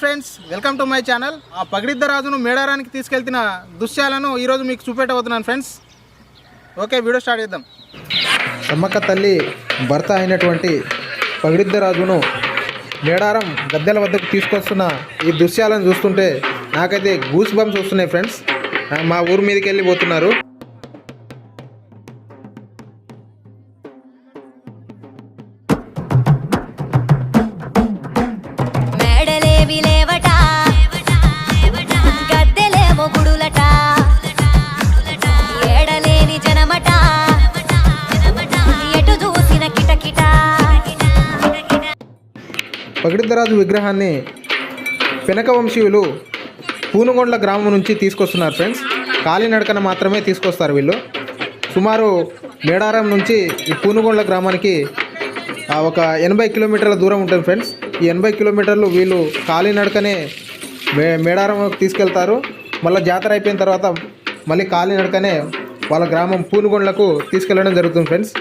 Friends welcome to my channel. ఆ పగిడిద్ద రాజును మేడారానికి తీసుకెళ్తిన దృశ్యాలను ఈరోజు మీకు చూపెట్టబోతున్నాను ఫ్రెండ్స్. ఓకే వీడియో స్టార్ట్ చేద్దాం. సమ్మక్క తల్లి భర్త అయినటువంటి పగిడిద్దరాజును మేడారం గద్దెల వద్దకు తీసుకొస్తున్న ఈ దృశ్యాలను చూస్తుంటే నాకైతే గూస్ బంప్స్ వస్తున్నాయి ఫ్రెండ్స్. మా ఊరు మీదకి వెళ్ళిపోతున్నారు. పగిడిద్దరాజు విగ్రహాన్ని పెనకవంశీయులు పూనుగొండ్ల గ్రామం నుంచి తీసుకొస్తున్నారు ఫ్రెండ్స్. కాలినడకన మాత్రమే తీసుకొస్తారు వీళ్ళు. సుమారు మేడారం నుంచి ఈ పూనుగొండ్ల గ్రామానికి ఒక ఎనభై కిలోమీటర్ల దూరం ఉంటుంది ఫ్రెండ్స్. ఈ ఎనభై కిలోమీటర్లు వీళ్ళు కాలినడకనే మే మేడారం తీసుకెళ్తారు. మళ్ళీ జాతర అయిపోయిన తర్వాత మళ్ళీ కాలినడకనే వాళ్ళ గ్రామం పూనుగొండ్లకు తీసుకెళ్ళడం జరుగుతుంది ఫ్రెండ్స్.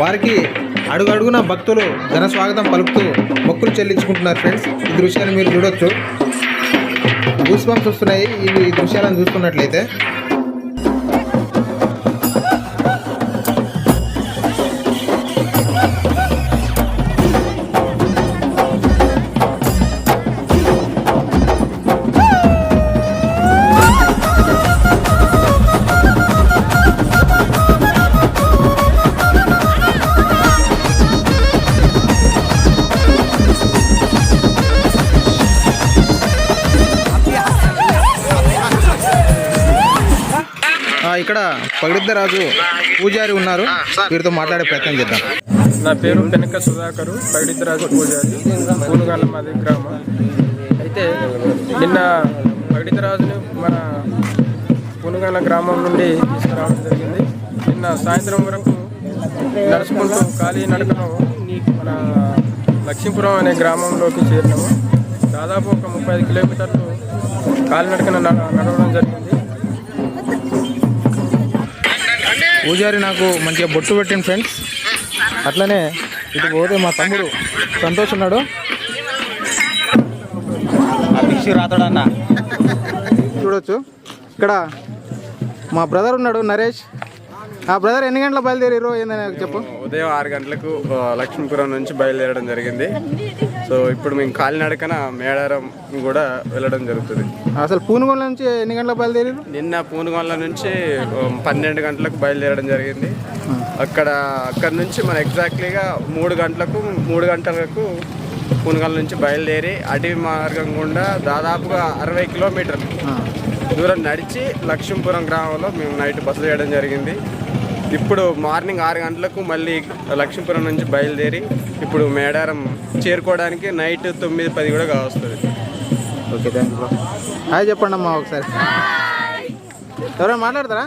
వారికి అడుగు అడుగున భక్తులు ఘన స్వాగతం పలుకుతూ మొక్కులు చెల్లించుకుంటున్నారు ఫ్రెండ్స్. ఈ దృశ్యాన్ని మీరు చూడొచ్చు. గూస్ వస్తున్నాయి. ఈ దృశ్యాలను చూస్తున్నట్లయితే ఇక్కడ పగిడిద్దరాజు పూజారి ఉన్నారు. వీరితో మాట్లాడే ప్రయత్నం చేద్దాం. నా పేరు పెనక సుధాకరు పైడితరాజు పూజారి పూనుగాల మాది గ్రామం. అయితే నిన్న పైడితరాజుని మన పూనుగాల గ్రామం నుండి తీసుకురావడం జరిగింది. నిన్న సాయంత్రం వరకు నడుచుకుంటూ ఖాళీ నడకను మన లక్ష్మీపురం అనే గ్రామంలోకి చేరినాము. దాదాపు ఒక ముప్పై ఐదు కిలోమీటర్లు కాలినడకన నడ- నడవడం జరిగింది. పూజారి నాకు మంచిగా బొట్టు పెట్టింది ఫ్రెండ్స్. అట్లనే ఇటు పోతే మా తమ్ముడు సంతోష్ ఉన్నాడు. చూడొచ్చు. ఇక్కడ మా బ్రదర్ ఉన్నాడు నరేష్. ఆ బ్రదర్ ఎన్ని గంటల బయలుదేరారు ఏందని చెప్పు. ఉదయం ఆరు గంటలకు లక్ష్మీపురం నుంచి బయలుదేరడం జరిగింది. సో ఇప్పుడు మేము కాలినడకన మేడారం కూడా వెళ్ళడం జరుగుతుంది. అసలు పూనుగోళ్ళ నుంచి ఎన్ని గంటల బయలుదేరారు? నిన్న పూనుగొండ నుంచి పన్నెండు గంటలకు బయలుదేరడం జరిగింది. అక్కడ అక్కడ నుంచి మన ఎగ్జాక్ట్లీగా మూడు గంటలకు మూడు గంటలకు పూనుగొండ నుంచి బయలుదేరి అడవి మార్గం గుండా దాదాపుగా అరవై కిలోమీటర్లు దూరం నడిచి లక్ష్మీపురం గ్రామంలో మేము నైట్ బస చేయడం జరిగింది. ఇప్పుడు మార్నింగ్ ఆరు గంటలకు మళ్ళీ లక్ష్మీపురం నుంచి బయలుదేరి ఇప్పుడు మేడారం చేరుకోవడానికి నైట్ తొమ్మిది పది కూడా కావస్తుంది. ఓకే థ్యాంక్ యూ హాయ్ చెప్పండి అమ్మా ఒకసారి. ఎవరైనా మాట్లాడతారా?